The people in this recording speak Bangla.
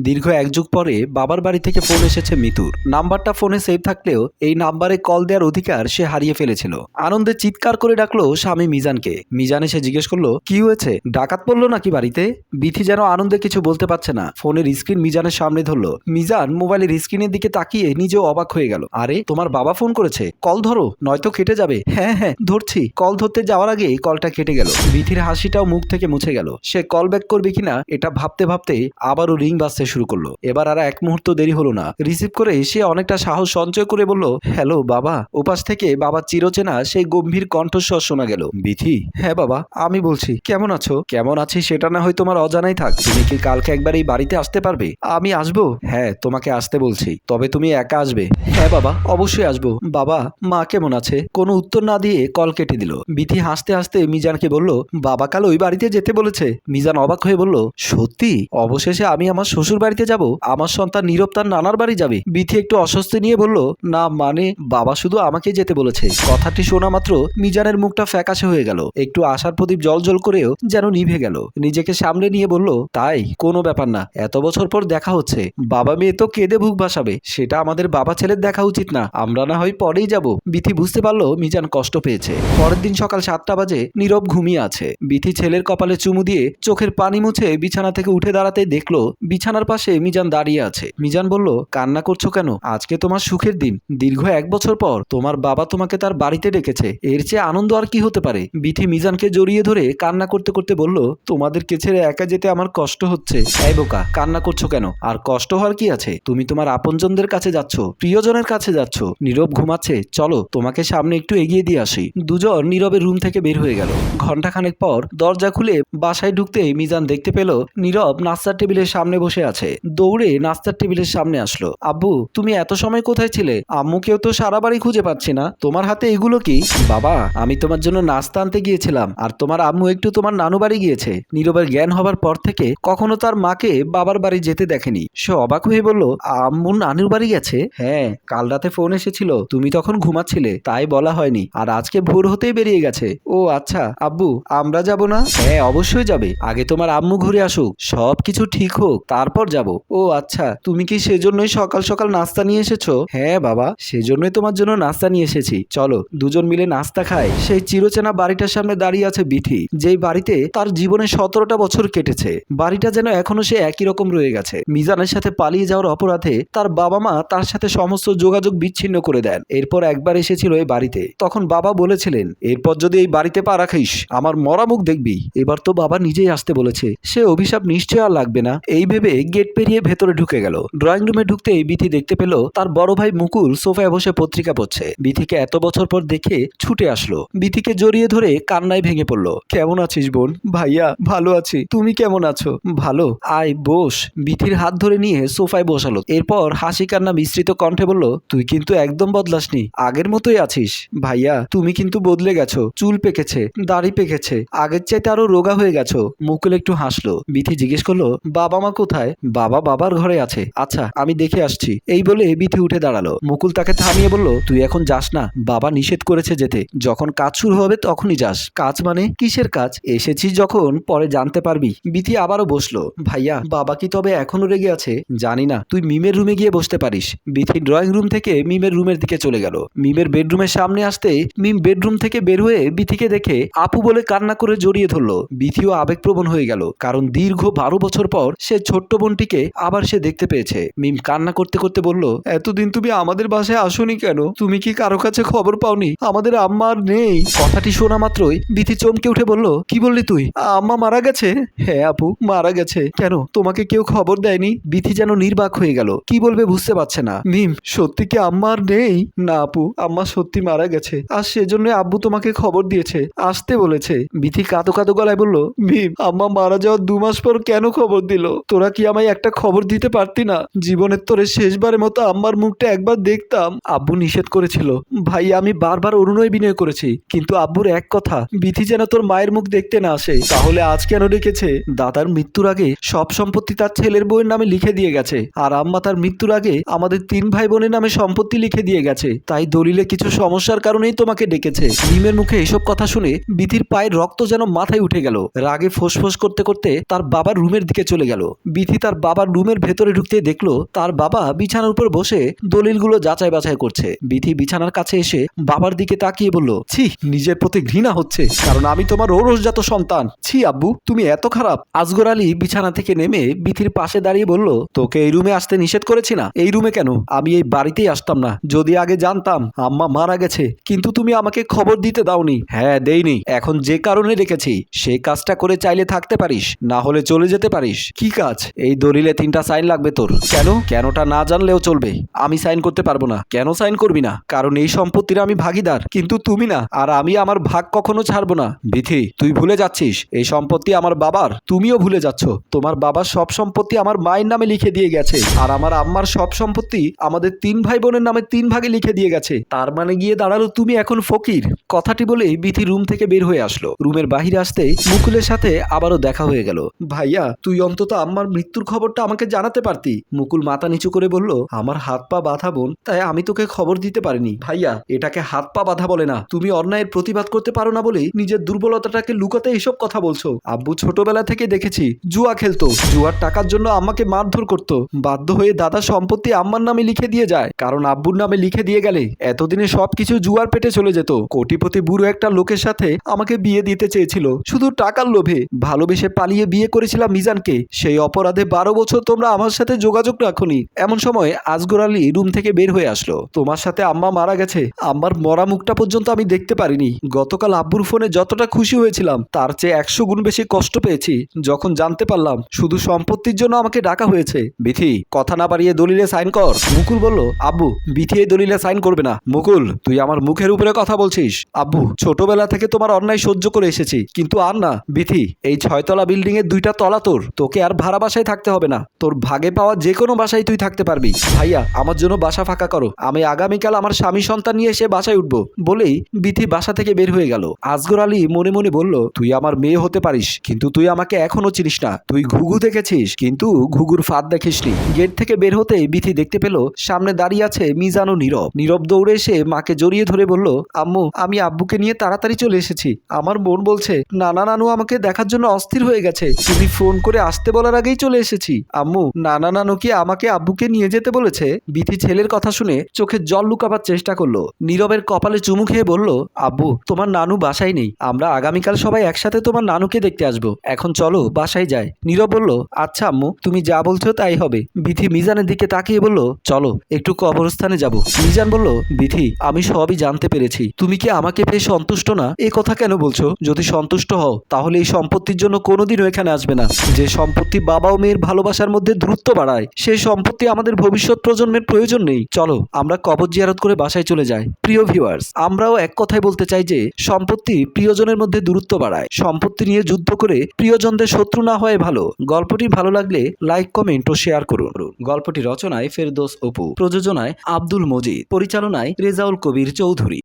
দীর্ঘ এক যুগ পরে বাবার বাড়ি থেকে ফোন এসেছে মিতুর। নাম্বারটা ফোনে সেভ থাকলেও এই নাম্বারে কল দেওয়ার অধিকার সে হারিয়ে ফেলেছিল। আনন্দে চিৎকার করে ডাকলো স্বামী মিজানকে। মিজান এসে জিজ্ঞেস করল, কি হয়েছে? ডাকাত পড়ল নাকি বাড়িতে? বিথি যেন আনন্দে কিছু বলতে পারছে না। ফোনের স্ক্রিন মিজানের সামনে ধরলো। মিজান মোবাইলের স্ক্রিনের দিকে তাকিয়ে নিজেও অবাক হয়ে গেল। আরে, তোমার বাবা ফোন করেছে? কল ধরো, নয়তো কেটে যাবে। হ্যাঁ হ্যাঁ ধরছি। কল ধরতে যাওয়ার আগে কলটা কেটে গেল। বিথির হাসিটাও মুখ থেকে মুছে গেল। সে কল ব্যাক করবে কিনা, এটা ভাবতে ভাবতে আবারও রিং বাজতে শুরু করল। এবার আর এক মুহূর্ত দেরি হলো না। রিসিভ করে সে অনেকটা সাহস সঞ্চয় করে বলল, হ্যালো, বাবা। ওপাশ থেকে বাবা চিরচেনা সেই গম্ভীর কণ্ঠস্বর শোনা গেল, বিথি? হ্যাঁ বাবা, আমি বলছি, কেমন আছো? কেমন আছি সেটা না হয় তোমার অজানাই থাক। তুমি কি কালকে একবার এই বাড়িতে আসতে পারবে? আমি আসব? হ্যাঁ তোমাকে আসতে বলছি, তবে তুমি একা আসবে। হ্যাঁ বাবা, অবশ্যই আসব। বাবা, মা কেমন আছে? কোনো উত্তর না দিয়ে কল কেটে দিল। বিথি হাসতে হাসতে মিজানকে বলল, বাবা কাল ওই বাড়িতে যেতে বলেছে। মিজান অবাক হয়ে বলল, সত্যি? অবশেষে আমি আমার শ্বশুর বাড়িতে যাব, আমার সন্তান নীরব তার নানার বাড়ি যাবে। বিথি একটু অস্বস্তি নিয়ে বলল, না মানে বাবা শুধু আমাকে যেতে বলেছে। কথাটি শোনা মাত্র মিজানের মুখটা ফ্যাকাশে হয়ে গেল। একটু আশার প্রদীপ জল জল করেও যেন নিভে গেল। নিজেকে সামনে নিয়ে বলল, তাই, কোনো ব্যাপার না। এত বছর পর দেখা হচ্ছে। বাবা মেয়ে তো কেঁদে বুক ভাসাবে। সেটা আমাদের বাবা ছেলের দেখা উচিত না। আমরা না হয় পরেই যাব। বিথি বুঝতে পারল মিজান কষ্ট পেয়েছে। পরের দিন সকাল সাতটা বাজে নীরব ঘুমিয়ে আছে। বিথি ছেলের কপালে চুমু দিয়ে চোখের পানি মুছে বিছানা থেকে উঠে দাঁড়াতে দেখল, বিছানার পাশে মিজান দাঁড়িয়ে আছে। মিজান বলল, কান্না করছ কেন? আজকে তোমার সুখের দিন। দীর্ঘ এক বছর পর তোমার বাবা তোমাকে তার বাড়িতে ডেকেছে। এর চেয়ে আনন্দ আর কি হতে পারে? বিথি মিজানকে জড়িয়ে ধরে কান্না করতে করতে বলল, তোমাদেরকে ছেড়ে একা যেতে আমার কষ্ট হচ্ছে। এই বোকা, কান্না করছ কেন? আর কষ্ট হওয়ার কি আছে? তুমি তোমার আপনজনদের কাছে যাচ্ছ, প্রিয়জনের কাছে যাচ্ছ। নীরব ঘুমাচ্ছে। চলো, তোমাকে সামনে একটু এগিয়ে দিয়ে আসি। দুজন নীরবের রুম থেকে বের হয়ে গেল। ঘন্টাখানেক পর দরজা খুলে বাসায় ঢুকতেই মিজান দেখতে পেল, নীরব নাস্তার টেবিলের সামনে বসে আছে। দৌড়ে নাস্তার টেবিলের সামনে আসলো। আব্বু, তুমি এত সময় কোথায় ছিলে? আম্মুকেও তো সারা বাড়ি খুঁজে পাচ্ছি না। তোমার হাতে এগুলো কি? বাবা, আমি তোমার জন্য নাস্তা আনতে গিয়েছিলাম, আর তোমার আম্মু একটু তোমার নানু বাড়ি গিয়েছে। নীরবের জ্ঞান হবার পর থেকে কখনো তার মাকে বাবার বাড়ি যেতে দেখেনি। সে অবাক হয়ে বলল, আম্মু নানুর বাড়ি গেছে? হ্যাঁ কাল রাতে ফোন এসেছিল, তুমি তখন ঘুমাচ্ছিলে, তাই বলা হয়নি, আর আজকে ভোর হতেই বেরিয়ে গেছে। ও আচ্ছা আব্বু, আমরা যাব না? হ্যাঁ অবশ্যই যাবে। আগে তোমার আম্মু ঘুরে আসুক সব কিছু ঠিক হোক, তারপর যাব। ও আচ্ছা তুমি কি সেজন্যই সকাল সকাল নাস্তা নিয়ে এসেছ? হ্যাঁ বাবা, সেজন্যই তোমার জন্য নাস্তা নিয়ে এসেছি। চলো, দুজন মিলে নাস্তা খাই। সেই চিরচেনা বাড়িটার সামনে দাঁড়িয়ে আছে বিথি, যেই বাড়িতে তার জীবনে সতেরোটা বছর কেটেছে। বাড়িটা যেন এখনও সে একই রকম রয়ে গেছে। মিজানের সাথে পালিয়ে যাওয়ার অপরাধে তার বাবা মা তার সাথে সমস্ত যোগাযোগ বিচ্ছিন্ন করে দেন। এরপর একবার এসেছিল এই বাড়িতে। তখন বাবা বলেছিলেন, এরপর যদি এই বাড়িতে পা রাখিস, আমার মরা মুখ দেখবি। এবার তো বাবা নিজেই আসতে বলেছে। সে অভিশাপ নিশ্চয় আর লাগবে না। এই ভেবে গেট পেরিয়ে ভেতরে ঢুকে গেল। ড্রয়িং রুমে ঢুকতেই বিথি দেখতে পেল, তার বড় ভাই মুকুল সোফায় বসে পত্রিকা পড়ছে। বিথিকে এত বছর পর দেখে ছুটে আসলো। বিথিকে জড়িয়ে ধরে কান্নায় ভেঙে পড়ল। কেমন আছিস বোন? ভাইয়া, ভালো আছি। তুমি কেমন আছো? ভালো। আয়, বস। বিথির হাত ধরে নিয়ে সোফায় বসালো। এরপর হাসি কান্না মিশ্রিত কণ্ঠে বলল, তুই কিন্তু একদম বদলাসনি। আগের মতোই আছিস। ভাইয়া, তুমি কিন্তু বদলে গেছো। চুল পেকেছে, দাড়ি পেকেছে। আগের চাইতে আরও রোগা হয়ে গেছো। মুকুল একটু হাসলো। বিথি জিজ্ঞেস করল, বাবা মা কোথায়? বাবা বাবার ঘরে আছে। আচ্ছা আমি দেখে আসছি। এই বলে বিথি উঠে দাঁড়াল। মুকুল তাকে থামিয়ে বলল, তুই এখন যাস না। বাবা নিষেধ করেছে যেতে। যখন কাজ শুরু হবে তখনই যাস। কাজ মানে? কিসের কাজ? এসেছিস যখন, পরে জানতে পারবি। বিথি আবারও বসল। ভাইয়া, বাবা কি তবে এখনও রেগে আছে? জানি না। তুই মিমের রুমে গিয়ে বসতে পারিস। বিথি ড্রয়িং রুম থেকে মিমের রুমের দিকে চলে গেল। মিমের বেডরুমের সামনে আসতে মিম বেডরুম থেকে বের হয়ে বিথিকে দেখে আপু বলে কান্না করে জড়িয়ে ধরলো। বিথিও আবেগপ্রবণ হয়ে গেল। কারণ দীর্ঘ বারো বছর পর সে ছোট্ট বোনটিকে আবার সে দেখতে পেয়েছে। মিম কান্না করতে করতে বলল, এতদিন তুমি আমাদের বাসায় আসোনি কেন? তুমি কি কারও কাছে খবর পাওনি? আমাদের আম্মা আর নেই। কথাটি শোনা মাত্রই বিথি চমকে উঠে বলল, কি বললি তুই? আম্মা মারা গেছে? হ্যাঁ আপু, মারা গেছে। কেন? তোমাকে কেউ খবর দেয়নি? বিথি যেন নির্বাক হয়ে গেল। কি বলবে বুঝতে পারছে না। মিম, সত্যি কি আম্মা নেই? না আপু, আম্মা সত্যি মারা গেছে। আর সেজন্য আব্বু তোমাকে খবর দিয়েছে, আসতে বলেছে। বিথি কাঁদো কাঁদো গলায় বলল, মিম, আম্মা মারা যাওয়ার দু মাস পর কেন খবর দিল? তোরা কি আমায় একটা খবর দিতে পারতি না। জীবনের তোরে শেষবারের মতো আম্মার মুখটা একবার দেখতাম। আব্বু নিষেধ করেছিল। ভাই, আমি বারবার অরুণয় বিনয় করেছি। কিন্তু আব্বুর এক কথা, বিথি যেন তোর মায়ের মুখ দেখতে না আসে। তাহলে আজ কেন ডেকেছে দাদার মৃত্যুর আগে সব সম্পত্তি তার ছেলের বউয়ের নামে লিখে দিয়ে গেছে। আর আম্মা তার মৃত্যুর আগে আমাদের তিন ভাই বোনের নামে সম্পত্তি লিখে দিয়ে গেছে। তাই দলিলে কিছু সমস্যার কারণেই তোমাকে ডেকেছে। ভীমের মুখে এসব কথা শুনে বিথির পায়ের রক্ত যেন মাথায় উঠে গেল। রাগে ফোঁসফোঁস করতে করতে তার বাবার রুমের দিকে চলে গেল। বিথি তার বাবার রুমের ভেতরে ঢুকতে দেখল তার বাবা বিছানার উপর বসে দলিলগুলো যাচাই বাছাই করছে। বিথি বিছানার কাছে এসে বাবার দিকে তাকিয়ে বলল, ছি, নিজের প্রতি ঘৃণা হচ্ছে, কারণ আমি তোমার ওরসজাত সন্তান। ছি, আব্বু, তুমি এত খারাপ। আজগর আলী বিছানা থেকে নেমে বিথির পাশে দাঁড়িয়ে বলল, তোকে এই রুমে আসতে নিষেধ করেছি না। এই রুমে কেন? আমি এই বাড়িতেই আসতাম না। যদি আগে জানতাম, আম্মা মারা গেছে, কিন্তু তুমি আমাকে খবর দিতে দাওনি। হ্যাঁ দেইনি। এখন যে কারণে রেখেছি সেই কাজটা করে চাইলে থাকতে পারিস, না হলে চলে যেতে পারিস। কি কাজ? এই দলিলে তিনটা সাইন লাগবে তোর। কেন? কেনটা না জানলেও চলবে। আমি সাইন করতে পারব না। কেন সাইন করবি না? কারণ এই সম্পত্তির আমি ভাগিদার, কিন্তু তুমি না। আর আমি আমার ভাগ কখনো ছাড়বো না। বিথি, তুই ভুলে যাচ্ছিস। এই সম্পত্তি আমার বাবার, তুমিও ভুলে যাচ্ছ। তোমার বাবার সব সম্পত্তি আমার মায়ের নামে লিখে দিয়ে গেছে। আর আমার আম্মার সব সম্পত্তি আমাদের তিন ভাই বোনের নামে তিন ভাগে লিখে দিয়ে গেছে। তার মানে গিয়ে দাঁড়াল তুমি এখন ফকির। কথাটি বলেই বিথি রুম থেকে বের হয়ে আসলো। রুমের বাহিরে আসতে মুকুলের সাথে আবারও দেখা হয়ে গেল। ভাইয়া, তুই অন্তত আম্মার মৃত্যুর খবরটা আমাকে জানাতে পারতি। মুকুল মাথা নিচু করে বলল, আমার হাত পা বাঁধা বোন, তাই আমি তোকে খবর দিতে পারিনি। ভাইয়া, এটাকে হাত পা বাঁধা বলে না। তুমি অন্যায়ের প্রতিবাদ করতে পারো না বলেই নিজের দুর্বলতাটাকে লুকাতে এসব কথা বলছো। আব্বু ছোটবেলা থেকে দেখেছি, জুয়া খেলতো। জুয়ার টাকার জন্য আম্মাকে মারধর করতো। বাধ্য হয়ে দাদা সম্পত্তি আম্মার নামে লিখে দিয়ে যায়। কারণ আব্বুর নামে লিখে দিয়ে গেলে এতদিনে সবকিছু জুয়ার পেটে চলে যেত। কোটিপতি বুড়ো একটা লোকের সাথে আমাকে বিয়ে দিতে চেয়েছিল। শুধু টাকার লোভে। ভালোবেসে পালিয়ে বিয়ে করেছিলাম মিজানকে। সেই অপরাধে বারো বছর তোমরা আমার সাথে যোগাযোগ রাখোনি। এমন সময় আজগর আলী রুম থেকে বের হয়ে আসলো। তোমার সাথে আম্মা মারা গেছে। আম্মার মরা মুখটা পর্যন্ত আমি দেখতে পারিনি। গতকাল আব্বুর ফোনে যতটা খুশি হয়েছিলাম, তার চেয়ে একশো গুণ বেশি কষ্ট পেয়েছি। যখন জানতে পারলাম, শুধু সম্পত্তির জন্য আমাকে ডাকা হয়েছে। বিথি, কথা না বাড়িয়ে দলিলে সাইন কর। মুকুল বলল, আব্বু, বিথি এই দলিলে সাইন করবে না। মুকুল, তুই আমার মুখের উপরে কথা বলছিস। আব্বু, ছোটবেলা থেকে তোমার অন্যায় সহ্য করে এসেছি। কিন্তু আর না, বিথি, এই ছয়তলা বিল্ডিং এর দুইটা তলা তোর। তোকে আর ভাড়া বাসায় থাকতে হবে না। তোর ভাগে পাওয়া যে কোনো বাসায় তুই থাকতে পারবি। ভাইয়া, আমার জন্য বাসা ফাঁকা করো। আমি আগামীকাল আমার স্বামী সন্তান নিয়ে এসে বাসায় উঠবো। বলেই বিথি বাসা থেকে বের হয়ে গেল। আজগর আলী মনে মনে বলল, তুই আমার মেয়ে হতে পারিস, কিন্তু তুই আমাকে এখনও চিনিস না। তুই ঘুঘু দেখেছিস, কিন্তু ঘুঘুর ফাঁদ দেখিসনি। গেট থেকে বের হতেই বিথি দেখতে পেল, সামনে দাঁড়িয়ে আছে মিজান নীরব। নীরব দৌড়ে এসে মাকে জড়িয়ে ধরে বলল, আম্মু, আমি আব্বুকে নিয়ে তাড়াতাড়ি চলে এসেছি। আমার বোন বলছে, নানা নানু আমাকে দেখার জন্য অস্থির হয়ে গেছে। তুমি ফোন করে আসতে বলার আগেই চলে এসেছি। আম্মু, নানা নানু কি আমাকে আব্বুকে নিয়ে যেতে বলেছে? বিথি ছেলের কথা শুনে চোখে জল লুকাবার চেষ্টা করল। নীরবের কপালে চুমু খেয়ে বলল, আব্বু, তোমার নানু বাসায় নেই। আমরা আগামীকাল সবাই একসাথে তোমার নানুকে দেখতে আসব। এখন চলো, বাসায় যায় নীরব বলল আচ্ছা আম্মু, তুমি যা বলছো তাই হবে। বিথি মিজানের দিকে তাকিয়ে বলল, চলো, একটু কবরস্থানে যাব। মিজান বলল, বিথি, আমি সবই জানতে পেরেছি। তুমি কি আমাকে পেয়ে সন্তুষ্ট না? এ কথা কেন বলছো? যদি সন্তুষ্ট হও, তাহলে এই সম্পত্তির জন্য কোনোদিনও এখানে আসবে না। যে সম্পত্তি বাবা ও মেয়ের ভালোবাসার মধ্যে দূরত্ব বাড়ায় সেই সম্পত্তি আমাদের ভবিষ্যৎ প্রজন্মের প্রয়োজন নেই। চলো, আমরা কবর জিয়ারত করে বাসায় চলে যাই। প্রিয় ভিউয়ার্স আমরাও এক কথাই বলতে চাই যে, সম্পত্তি প্রিয়জনের মধ্যে দূরত্ব বাড়ায়। সম্পত্তি নিয়ে যুদ্ধ করে প্রিয়জনদের শত্রু না হয় ভালো। গল্পটি ভালো লাগলে লাইক কমেন্ট ও শেয়ার করুন। গল্পটি রচনায় ফেরদোস অপু, প্রযোজনায় আব্দুল মজিদ, পরিচালনায় রেজাউল কবির চৌধুরী।